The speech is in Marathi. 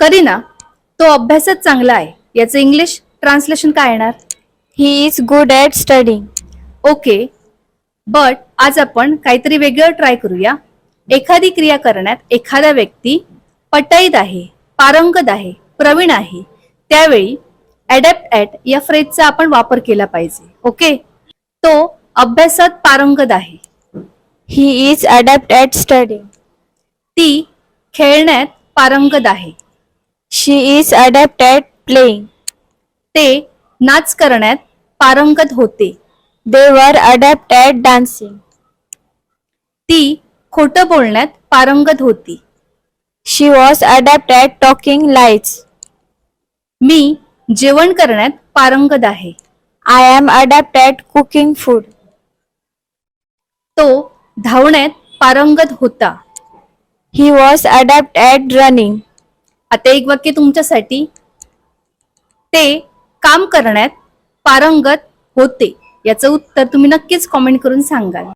करीना तो अभ्यासात चांगला आहे. याचं इंग्लिश ट्रान्सलेशन काय येणार? He is good at studying. Okay but आज आपण काहीतरी वेगळं ट्राय करूया. एखादी क्रिया करण्यात एखादा व्यक्ती पटाईत आहे पारंगत आहे प्रवीण आहे त्यावेळी अडॅप्ट ॲट या फ्रेजचा आपण वापर केला पाहिजे. ओके तो अभ्यासात पारंगत आहे. He is adept at studying. ती खेळण्यात पारंगत आहे. She is adept at playing ते नाच करण्यात पारंगत होते. दे वर अडॅप्ट ॲट डान्सिंग ती खोटं बोलण्यात पारंगत होती. She was adept at talking lies मी जेवण करण्यात पारंगत आहे. I am adept at cooking food तो धावण्यात पारंगत होता. He was adept at running आता एक वाक्य तुमच्यासाठी. ते काम करण्यात पारंगत होते. याचं उत्तर तुम्ही नक्कीच कॉमेंट करून सांगाल.